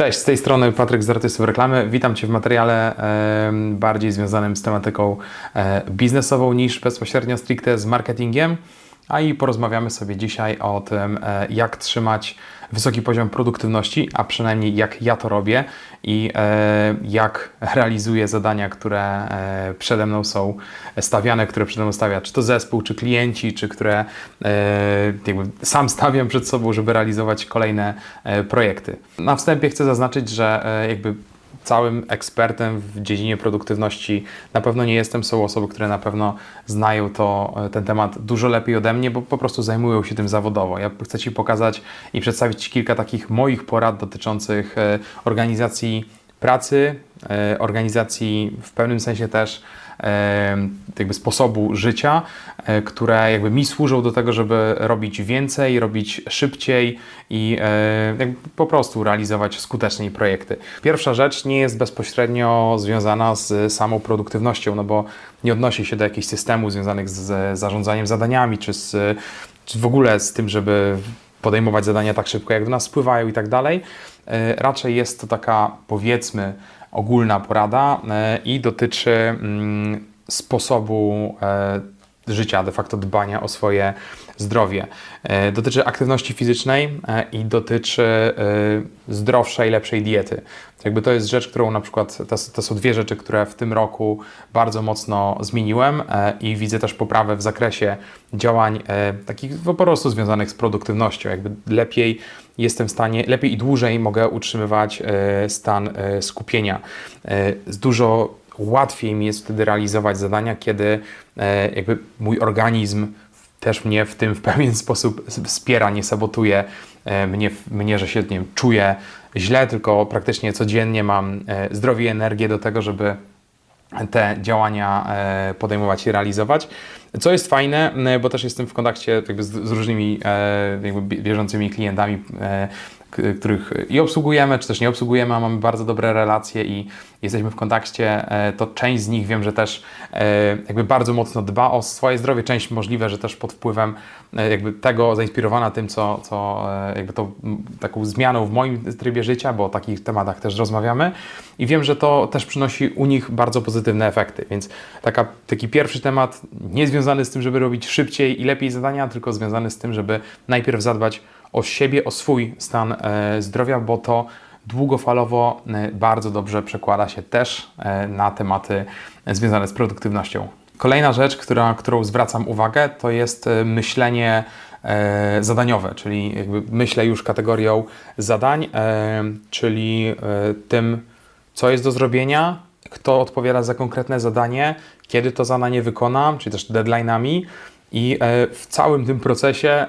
Cześć, z tej strony Patryk z Artystów Reklamy. Witam Cię w materiale bardziej związanym z tematyką e, biznesową niż bezpośrednio stricte z marketingiem. A i porozmawiamy sobie dzisiaj o tym, e, jak trzymać wysoki poziom produktywności, a przynajmniej jak ja to robię i e, jak realizuję zadania, które e, przede mną są stawiane, które przede mną stawia czy to zespół, czy klienci, czy które e, sam stawiam przed sobą, żeby realizować kolejne projekty. Na wstępie chcę zaznaczyć, że jakby całym ekspertem w dziedzinie produktywności na pewno nie jestem. Są osoby, które na pewno znają to, e, ten temat dużo lepiej ode mnie, bo po prostu zajmują się tym zawodowo. Ja chcę Ci pokazać i przedstawić kilka takich moich porad dotyczących e, organizacji pracy, e, organizacji w pewnym sensie też jakby sposobu życia, e, które jakby mi służą do tego, żeby robić więcej, robić szybciej i e, po prostu realizować skuteczniej projekty. Pierwsza rzecz nie jest bezpośrednio związana z samą produktywnością, no bo nie odnosi się do jakichś systemów związanych z zarządzaniem zadaniami, czy, z, czy w ogóle z tym, żeby podejmować zadania tak szybko, jak do nas spływają i tak dalej. E, Raczej jest to taka, powiedzmy, ogólna porada e, i dotyczy mm, sposobu e, życia, de facto dbania o swoje zdrowie. E, Dotyczy aktywności fizycznej i dotyczy zdrowszej, lepszej diety. Jakby to jest rzecz, którą na przykład, to, to są dwie rzeczy, które w tym roku bardzo mocno zmieniłem e, i widzę też poprawę w zakresie działań e, takich po prostu związanych z produktywnością. Jakby lepiej jestem w stanie, lepiej i dłużej mogę utrzymywać e, stan skupienia. Dużo łatwiej mi jest wtedy realizować zadania, kiedy jakby mój organizm też mnie w tym w pewien sposób wspiera, nie sabotuje e, mnie, mnie że się nie wiem, czuję źle, tylko praktycznie codziennie mam e, zdrowie i energię do tego, żeby te działania e, podejmować i realizować. Co jest fajne, bo też jestem w kontakcie z, różnymi bieżącymi klientami, których i obsługujemy, czy też nie obsługujemy, a mamy bardzo dobre relacje i jesteśmy w kontakcie, e, to część z nich wiem, że też e, jakby bardzo mocno dba o swoje zdrowie, część możliwe, że też pod wpływem e, jakby tego zainspirowana tym, co, co jakby to taką zmianą w moim trybie życia, bo o takich tematach też rozmawiamy. I wiem, że to też przynosi u nich bardzo pozytywne efekty, więc taka, taki pierwszy temat nie związany z tym, żeby robić szybciej i lepiej zadania, tylko związany z tym, żeby najpierw zadbać o siebie, o swój stan e, zdrowia, bo to długofalowo e, bardzo dobrze przekłada się też e, na tematy związane z produktywnością. Kolejna rzecz, która, którą zwracam uwagę, to jest myślenie zadaniowe, czyli jakby myślę już kategorią zadań, czyli tym, co jest do zrobienia, kto odpowiada za konkretne zadanie, kiedy to zadanie wykonam, czyli też deadline'ami. I e, w całym tym procesie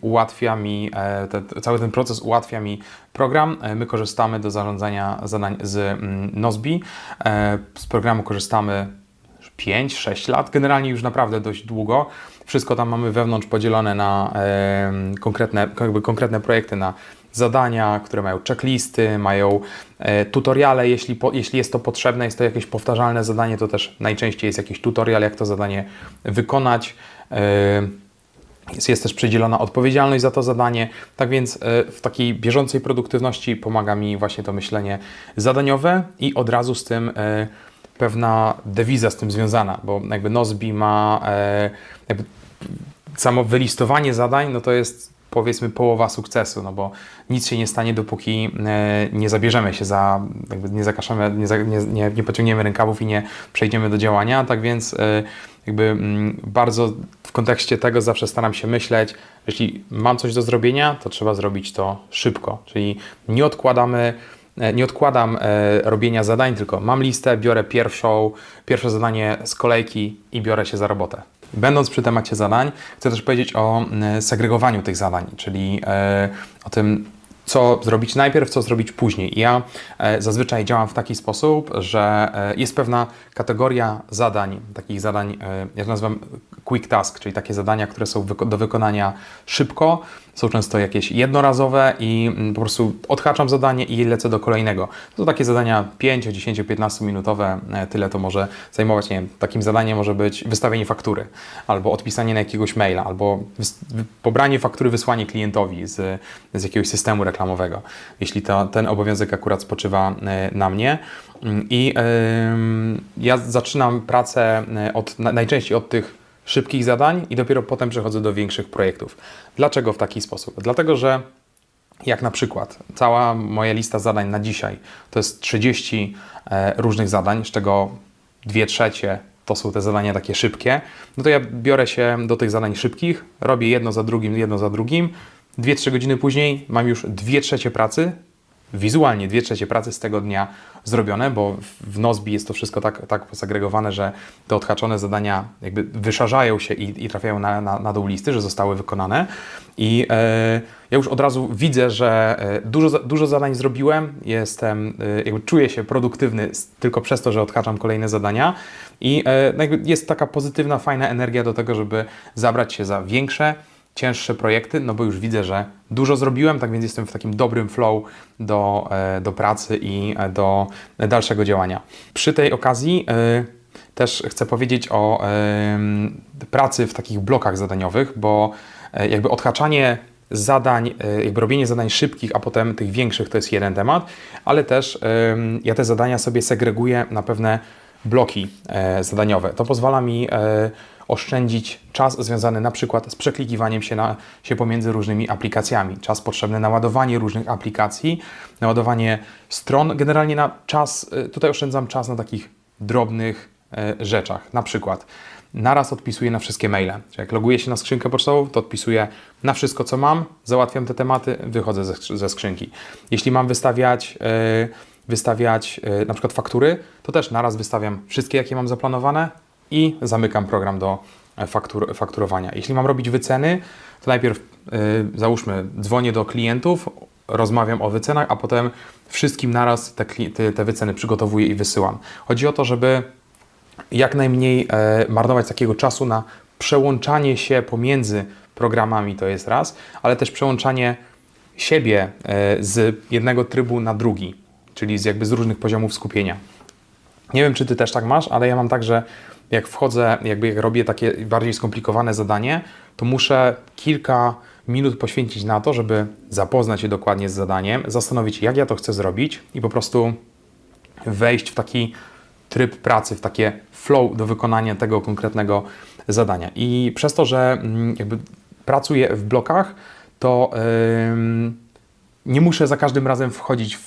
ułatwia mi, e, cały ten proces ułatwia mi program. E, My korzystamy do zarządzania zadań z mm, Nozbi. Z programu korzystamy 5-6 lat, generalnie już naprawdę dość długo. Wszystko tam mamy wewnątrz podzielone na konkretne, jakby konkretne projekty, na zadania, które mają checklisty, mają e, tutoriale, jeśli, po, jeśli jest to potrzebne, jest to jakieś powtarzalne zadanie, to też najczęściej jest jakiś tutorial, jak to zadanie wykonać. E, jest, też przydzielona odpowiedzialność za to zadanie. Tak więc e, w takiej bieżącej produktywności pomaga mi właśnie to myślenie zadaniowe i od razu z tym pewna dewiza z tym związana, bo jakby Nozbi ma samo wylistowanie zadań, no to jest powiedzmy połowa sukcesu, no bo nic się nie stanie, dopóki e, nie zabierzemy się za, nie zakaszamy, nie, nie, nie, nie pociągniemy rękawów i nie przejdziemy do działania, tak więc e, jakby mm, bardzo w kontekście tego zawsze staram się myśleć, jeśli mam coś do zrobienia, to trzeba zrobić to szybko, czyli nie odkładamy E, nie odkładam robienia zadań, tylko mam listę, biorę pierwszą, pierwsze zadanie z kolejki i biorę się za robotę. Będąc przy temacie zadań, chcę też powiedzieć o mm, segregowaniu tych zadań, czyli e, o tym, co zrobić najpierw, co zrobić później. I Ja e, zazwyczaj działam w taki sposób, że e, jest pewna kategoria zadań, takich zadań, ja to nazywam quick task, czyli takie zadania, które są do wykonania szybko są często jakieś jednorazowe i mm, po prostu odhaczam zadanie i lecę do kolejnego. To takie zadania 5, 10, 15 minutowe, e, tyle to może zajmować. Nie wiem, takim zadaniem może być wystawienie faktury, albo odpisanie na jakiegoś maila, albo pobranie faktury, wysłanie klientowi z, z jakiegoś systemu reklamowego, jeśli to, ten obowiązek akurat spoczywa e, na mnie. Mm, I em, ja zaczynam pracę e, od, na- najczęściej od tych szybkich zadań i dopiero potem przechodzę do większych projektów. Dlaczego w taki sposób? Dlatego, że jak na przykład cała moja lista zadań na dzisiaj to jest 30 e, różnych zadań, z czego 2 trzecie to są te zadania takie szybkie, no to ja biorę się do tych zadań szybkich, robię jedno za drugim, jedno za drugim. 2-3 godziny później mam już 2 trzecie pracy, wizualnie 2 trzecie pracy z tego dnia zrobione, bo w- Nozbi jest to wszystko tak, tak posegregowane, że te odhaczone zadania jakby wyszarzają się i, i trafiają na, na, na dół listy, że zostały wykonane. I e, ja już od razu widzę, że e, dużo, dużo zadań zrobiłem, jestem, e, jakby czuję się produktywny tylko przez to, że odhaczam kolejne zadania i e, no jest taka pozytywna, fajna energia do tego, żeby zabrać się za większe, cięższe projekty, no bo już widzę, że dużo zrobiłem, tak więc jestem w takim dobrym flow do, e, do pracy i e, do dalszego działania. Przy tej okazji e, też chcę powiedzieć o pracy w takich blokach zadaniowych, bo jakby odhaczanie zadań, jakby robienie zadań szybkich, a potem tych większych to jest jeden temat, ale też ja te zadania sobie segreguję na pewne bloki zadaniowe. To pozwala mi oszczędzić czas związany na przykład z przeklikiwaniem się, na, się pomiędzy różnymi aplikacjami, czas potrzebny na ładowanie różnych aplikacji, na ładowanie stron, generalnie na czas, e, tutaj oszczędzam czas na takich drobnych e, rzeczach, na przykład naraz odpisuję na wszystkie maile. Czyli jak loguję się na skrzynkę pocztową, to odpisuję na wszystko, co mam, załatwiam te tematy, wychodzę ze, skrzy- ze skrzynki. Jeśli mam wystawiać, e, wystawiać na przykład faktury, to też naraz wystawiam wszystkie, jakie mam zaplanowane i zamykam program do e, faktur, fakturowania. Jeśli mam robić wyceny, to najpierw e, załóżmy, dzwonię do klientów, rozmawiam o wycenach, a potem wszystkim naraz te, te, wyceny przygotowuję i wysyłam. Chodzi o to, żeby jak najmniej e, marnować takiego czasu na przełączanie się pomiędzy programami, to jest raz, ale też przełączanie siebie z jednego trybu na drugi, czyli z jakby z różnych poziomów skupienia. Nie wiem, czy ty też tak masz, ale ja mam tak, że jak wchodzę, jakby jak robię takie bardziej skomplikowane zadanie, to muszę kilka minut poświęcić na to, żeby zapoznać się dokładnie z zadaniem, zastanowić, jak ja to chcę zrobić i po prostu wejść w taki tryb pracy, w takie flow do wykonania tego konkretnego zadania. I przez to, że mm, jakby pracuję w blokach, to nie muszę za każdym razem wchodzić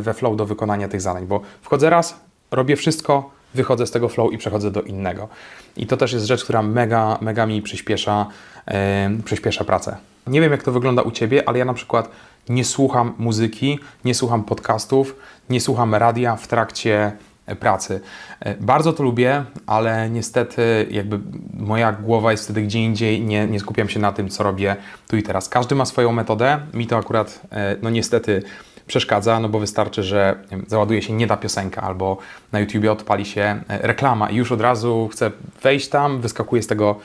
we flow do wykonania tych zadań, bo wchodzę raz, robię wszystko, wychodzę z tego flow i przechodzę do innego. I to też jest rzecz, która mega, mega mi przyspiesza, em, przyspiesza pracę. Nie wiem, jak to wygląda u Ciebie, ale ja na przykład nie słucham muzyki, nie słucham podcastów, nie słucham radia w trakcie e, pracy. E, Bardzo to lubię, ale niestety jakby moja głowa jest wtedy gdzie indziej, nie, nie skupiam się na tym, co robię tu i teraz. Każdy ma swoją metodę, mi to akurat e, no niestety przeszkadza, no bo wystarczy, że załaduje się nie ta piosenka albo na YouTubie odpali się e, reklama i już od razu chcę wejść tam, wyskakuję z tego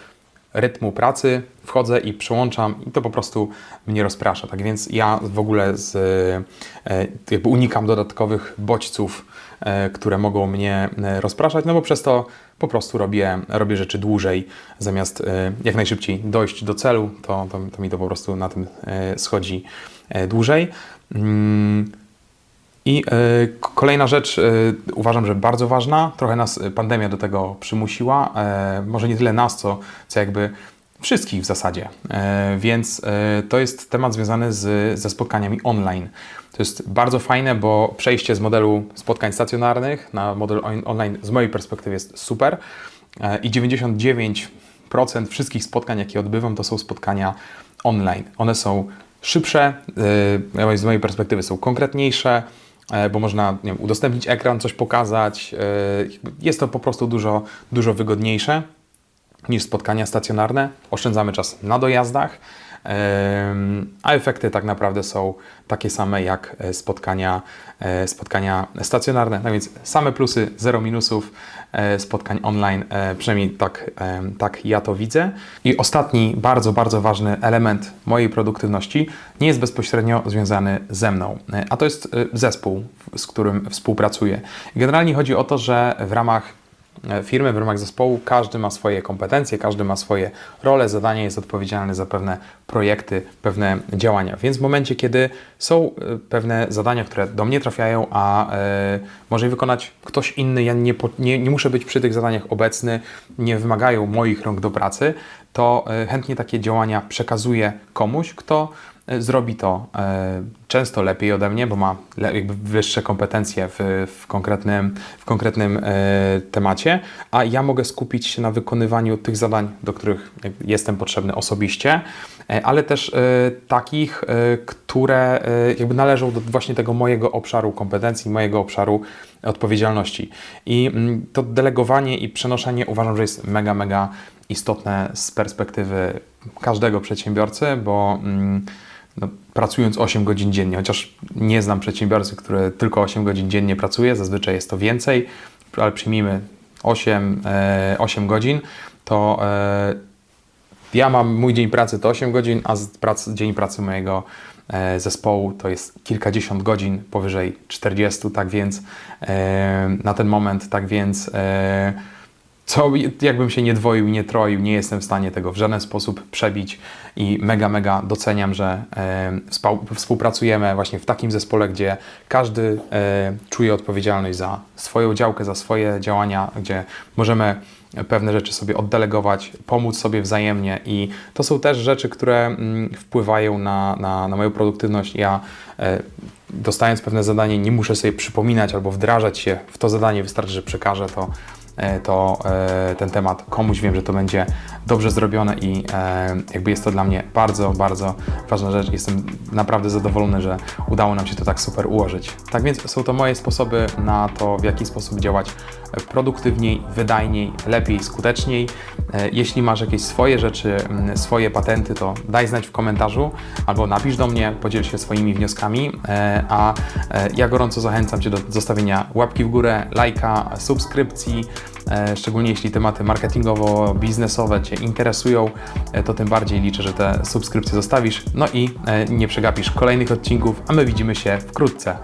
rytmu pracy, wchodzę i przełączam i to po prostu mnie rozprasza. Tak więc ja w ogóle z, e, unikam dodatkowych bodźców, które mogą mnie e, rozpraszać, no bo przez to po prostu robię, robię rzeczy dłużej, zamiast e, jak najszybciej dojść do celu, to, to, to mi to po prostu na tym e, schodzi e, dłużej. Mm, i e, kolejna rzecz, e, uważam, że bardzo ważna, trochę nas e, pandemia do tego przymusiła, e, może nie tyle nas, co, co jakby wszystkich w zasadzie, e, więc e, to jest temat związany z, ze spotkaniami online. To jest bardzo fajne, bo przejście z modelu spotkań stacjonarnych na model on- online z mojej perspektywy jest super e, i 99% wszystkich spotkań, jakie odbywam, to są spotkania online. One są szybsze, z mojej perspektywy są konkretniejsze, bo można wiem, udostępnić ekran, coś pokazać. Jest to po prostu dużo, dużo wygodniejsze niż spotkania stacjonarne. Oszczędzamy czas na dojazdach a efekty tak naprawdę są takie same jak e, spotkania, e, spotkania stacjonarne. No więc same plusy, zero minusów e, spotkań online, przynajmniej tak, tak ja to widzę. I ostatni bardzo, bardzo ważny element mojej produktywności nie jest bezpośrednio związany ze mną, a to jest zespół, z którym współpracuję. Generalnie chodzi o to, że w ramach firmy, w ramach zespołu każdy ma swoje kompetencje, każdy ma swoje role, zadania, jest odpowiedzialny za pewne projekty, pewne działania. Więc w momencie, kiedy są e, pewne zadania, które do mnie trafiają, a e, może je wykonać ktoś inny, ja nie, nie, nie muszę być przy tych zadaniach obecny, nie wymagają moich rąk do pracy, to e, chętnie takie działania przekazuję komuś, kto e, zrobi to e, często lepiej ode mnie, bo ma jakby wyższe kompetencje w, w konkretnym, w konkretnym e, temacie, a ja mogę skupić się na wykonywaniu tych zadań, do których jestem potrzebny osobiście, e, ale też e, takich, e, które e, jakby należą do właśnie tego mojego obszaru kompetencji, mojego obszaru odpowiedzialności. I mm, to delegowanie i przenoszenie uważam, że jest mega, mega istotne z perspektywy każdego przedsiębiorcy, bo mm, pracując 8 godzin dziennie, chociaż nie znam przedsiębiorcy, który tylko 8 godzin dziennie pracuje, zazwyczaj jest to więcej, ale przyjmijmy 8, e, 8 godzin, to e, ja mam mój dzień pracy to 8 godzin, a prac, dzień pracy mojego e, zespołu to jest kilkadziesiąt godzin, powyżej 40, tak więc e, na ten moment, tak więc e, co jakbym się nie dwoił, nie troił, nie jestem w stanie tego w żaden sposób przebić i mega, mega doceniam, że współ- współpracujemy właśnie w takim zespole, gdzie każdy e, czuje odpowiedzialność za swoją działkę, za swoje działania, gdzie możemy pewne rzeczy sobie oddelegować, pomóc sobie wzajemnie i to są też rzeczy, które mm, wpływają na, na, na moją produktywność. Ja e, dostając pewne zadanie nie muszę sobie przypominać albo wdrażać się w to zadanie, wystarczy, że przekażę to to e, ten temat komuś, wiem, że to będzie dobrze zrobione i e, jakby jest to dla mnie bardzo, bardzo ważna rzecz. Jestem naprawdę zadowolony, że udało nam się to tak super ułożyć. Tak więc są to moje sposoby na to, w jaki sposób działać produktywniej, wydajniej, lepiej, skuteczniej. E, Jeśli masz jakieś swoje rzeczy, swoje patenty, to daj znać w komentarzu albo napisz do mnie, podziel się swoimi wnioskami, e, a e, ja gorąco zachęcam Cię do zostawienia łapki w górę, lajka, subskrypcji, e, szczególnie jeśli tematy marketingowo-biznesowe Cię interesują, e, to tym bardziej liczę, że te subskrypcje zostawisz, no i e, nie przegapisz kolejnych odcinków, a my widzimy się wkrótce.